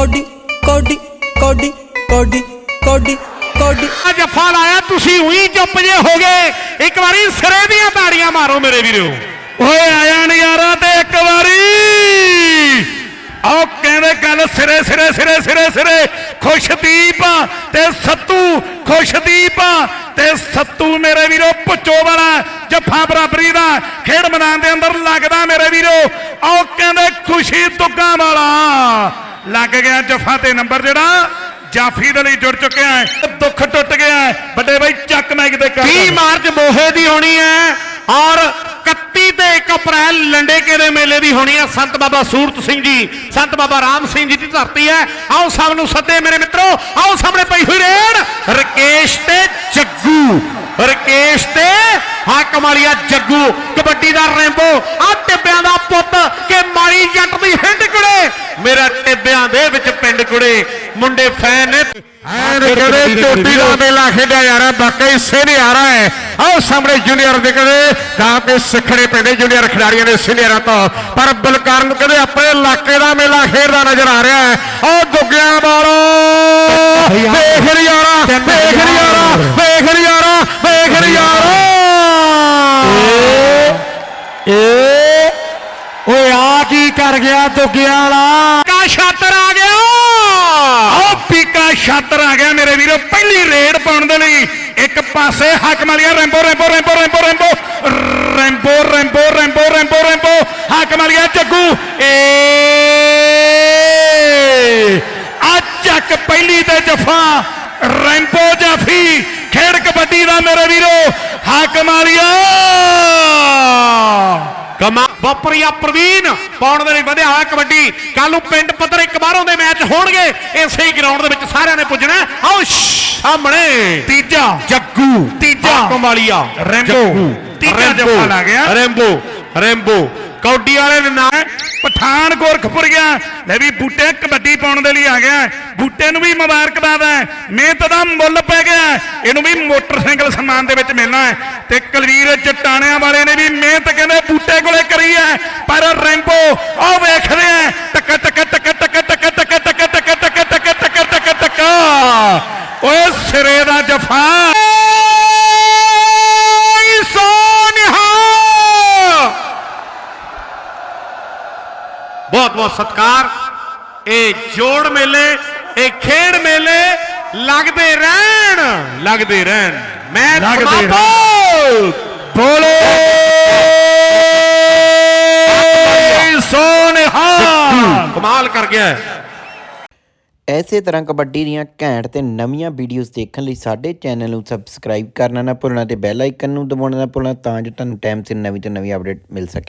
Cody ਕੋਡੀ ਕੋਡੀ ਕੋਡੀ ਕੋਡੀ ਕੋਡੀ। ਆ ਜੱਫਾ ਲਾਇਆ ਤੁਸੀਂ ਉਹੀ ਚੁੱਪ ਜੇ ਹੋ ਗਏ। ਇੱਕ ਵਾਰੀ ਸਿਰੇ ਦੀਆਂ ਤਾੜੀਆਂ ਮਾਰੋ ਮੇਰੇ ਵੀਰੋ। ਓਏ ਆਇਆ ਨਜ਼ਾਰਾ ਤੇ ਇੱਕ ਵਾਰੀ। ਆਓ ਕਹਿੰਦੇ ਗੱਲ ਸਿਰੇ ਸਿਰੇ ਸਿਰੇ ਸਿਰੇ ਸਿਰੇ। ਖੁਸ਼ਦੀਪ ਤੇ ਸੱਤੂ ਖੁਸ਼ਦੀਪ ਤੇ ਸੱਤੂ ਮੇਰੇ ਵੀਰੋ ਪੁੱਚੋ ਵਾਲਾ ਜੱਫਾ ਬਰਾਬਰੀ ਦਾ ਖੇਡ ਮੈਦਾਨ ਦੇ ਅੰਦਰ ਲੱਗਦਾ ਮੇਰੇ ਵੀਰੋ। ਆਓ ਕਹਿੰਦੇ ਖੁਸ਼ੀ ਤੁੱਗਾ ਵਾਲਾ। ਲੱਗ ਗਿਆ ਜੱਫਾ ਤੇ ਨੰਬਰ ਜਿਹੜਾ ਜਾਫੀ ਦੇ ਲਈ ਜੁੜ ਚੁੱਕਿਆ ਹੈ। ਦੁੱਖ ਟੁੱਟ ਗਿਆ ਹੈ। ਵੱਡੇ ਬਾਈ, ਚੱਕ ਮੈਂ ਦੇ ਕਰ 30 ਮਾਰਚ ਮੋਹੇ ਦੀ ਹੋਣੀ ਹੈ ਔਰ 31 ਤੇ 1 ਅਪ੍ਰੈਲ ਲੰਡੇਕੇ ਦੇ ਮੇਲੇ ਦੀ ਹੋਣੀ ਹੈ। ਸੰਤ ਬਾਬਾ ਸੂਰਤ ਸਿੰਘ ਜੀ, ਸੰਤ ਬਾਬਾ ਰਾਮ ਸਿੰਘ ਜੀ ਦੀ ਧਰਤੀ ਹੈ। ਆਓ ਸਭ ਨੂੰ ਸੱਦੇ ਮੇਰੇ ਮਿੱਤਰੋ, ਆਓ ਹਾਕਮ ਵਾਲੀਆ ਜੱਗੂ ਕਬੱਡੀ ਦਾ ਰੈਂਬੋ ਆ ਟਿੱਬਿਆਂ ਦਾ ਪੁੱਤ ਕਿ ਮਾਰੀ ਜੱਟ ਦੀ ਹਿੰਡ ਕੁੜੇ। ਮੇਰਾ ਟਿੱਬਿਆਂ ਦੇ ਵਿੱਚ ਪਿੰਡ ਕੁੜੇ ਮੁੰਡੇ ਫੈਨ ਨੇ। ਐਨ ਕਹਿੰਦੇ ਟੋਟੀ ਦਾ ਮੇਲਾ ਖੇਡਿਆ ਜਾ ਰਿਹਾ ਵਾਕਈ ਸੇਨੇ ਆ ਰਿਹਾ ਹੈ। ਆਓ ਸਾਹਮਣੇ ਜੂਨੀਅਰ ਦੇ ਕਹਿੰਦੇ ਤਾਂ ਕਿ ਸਿੱਖਣੇ ਪੈਂਦੇ ਜੂਨੀਅਰ ਖਿਡਾਰੀਆਂ ਦੇ ਸੀਨੀਅਰਾਂ ਤੋਂ। ਪਰ ਬਲਕਾਰਨ ਕਹਿੰਦੇ ਆਪਣੇ ਇਲਾਕੇ ਦਾ ਮੇਲਾ ਖੇਡਦਾ ਨਜ਼ਰ ਆ ਰਿਹਾ ਹੈ। ਆਓ ਦੁੱਗਿਆਂ ਵਾਲੋ ਵੇਖ ਨਜ਼ਾਰਾ ਵੇਖ ਨਜ਼ਾਰਾ ਵੇਖ ਨਜ਼ਾਰਾ ਵੇਖ ਨਜ਼ਾਰਾ ਏ ਓਏ ਆ ਕੀ ਕਰ ਗਿਆ ਦੁੱਗਿਆਂ ਵਾਲਾ। ਕਾ ਛਾਤਰ ਆ ਗਿਆ। ਆਓ ਪੀਕਾ ਛਾਤਰ ਆ ਗਿਆ ਮੇਰੇ ਵੀਰੋ। ਪਹਿਲੀ ਰੇਡ ਪਾਉਣ ਦੇ ਲਈ ਇੱਕ ਪਾਸੇ Hakam Walia Rambo Rambo Rambo Rambo Rambo. Rambo Rambo Rambo Rambo Rambo. Hakam Walia Jaggu ਏ। ਆ ਚੱਕ ਪਹਿਲੀ ਤੇ ਜਫਾ। ਰੈਂਬੋ ਜਾਫੀ। ਖੇਡ ਕਬੱਡੀ ਦਾ ਮੇਰੇ ਵੀਰੋ। ਹਾਕਮ ਵਾਲੀਆ। ਕਮਾ ਵਾਪਰੀਆ ਪ੍ਰਵੀਨ ਪਾਉਣ ਦੇ ਲਈ ਵਧਿਆ ਹੋਇਆ ਕਬੱਡੀ ਕੱਲ ਨੂੰ ਪਿੰਡ ਪੱਧਰ ਇੱਕ ਬਾਹਰੋਂ ਦੇ ਮੈਚ ਹੋਣਗੇ ਇਸੇ ਹੀ ਗਰਾਊਂਡ ਦੇ ਵਿੱਚ ਸਾਰਿਆਂ ਨੇ ਪੁੱਜਣਾ। ਆਓ ਸਾਹਮਣੇ ਤੀਜਾ ਜੱਗੂ ਤੀਜਾ। ਕਮਾਲੀਆ ਰੈਂਬੋ। ਤੀਜਾ ਜੱਫਾ ਲੱਗ ਗਿਆ। ਰੈਂਬੋ ਰੈਂਬੋ ਕੌਡੀ ਵਾਲੇ ਦੇ ਨਾਂ ਪਠਾਨ ਗੋਰਖਪੁਰ ਗਿਆ। ਲੈ ਵੀ ਬੂਟੇ ਕਬੱਡੀ ਪਾਉਣ ਦੇ ਲਈ ਆ ਗਿਆ। ਬੂਟੇ ਨੂੰ ਵੀ ਮੁਬਾਰਕਬਾਦ ਹੈ। ਮਿਹਨਤ ਦਾ ਮੁੱਲ ਪੈ ਗਿਆ। ਇਹਨੂੰ ਵੀ ਮੋਟਰਸਾਈਕਲ ਸਨਮਾਨ ਦੇ ਵਿੱਚ ਮਿਲਣਾ ਹੈ। ਤੇ ਕਲਵੀਰ ਚਟਾਣਿਆਂ ਵਾਲੇ ਨੇ ਵੀ ਮਿਹਨਤ ਕਹਿੰਦੇ ਬੂਟੇ ਕੋਲੇ ਕਰੀ ਹੈ। ਪਰ ਰੈਂਬੋ ਉਹ ਵੇਖਦੇ ਆ ਟਕ ਟਕ ਟਕ ਟਕ ਬਹੁਤ ਬਹੁਤ ਸਤਿਕਾਰ ਇਹ ਜੋੜ ਮੇਲੇ ਇਹ ਖੇਡ ਮੇਲੇ ਲੱਗਦੇ ਰਹਿਣ ਲੱਗਦੇ ਰਹਿਣ ਮੈਂ ਲੱਗਦੇ ਸਮਾਪਤ ਬੋਲੇ ਸੋਨਿਹਾ ਕਮਾਲ ਕਰ ਗਿਆ। ਐਸੇ ਤਰ੍ਹਾਂ ਕਬੱਡੀ ਦੀਆਂ ਘੈਂਟ ਤੇ ਨਵੀਆਂ ਵੀਡੀਓਜ਼ ਦੇਖਣ ਲਈ ਸਾਡੇ ਚੈਨਲ ਨੂੰ ਸਬਸਕ੍ਰਾਈਬ ਕਰਨਾ ਨਾ ਭੁੱਲਣਾ ਤੇ ਬੈਲ ਆਈਕਨ ਨੂੰ ਦਬਾਉਣਾ ਨਾ ਭੁੱਲਣਾ ਤਾਂ ਜੋ ਤੁਹਾਨੂੰ ਟਾਈਮ ਸਿਰ ਨਵੀਂ ਤੋਂ ਨਵੀਂ ਅਪਡੇਟ ਮਿਲ ਸਕੇ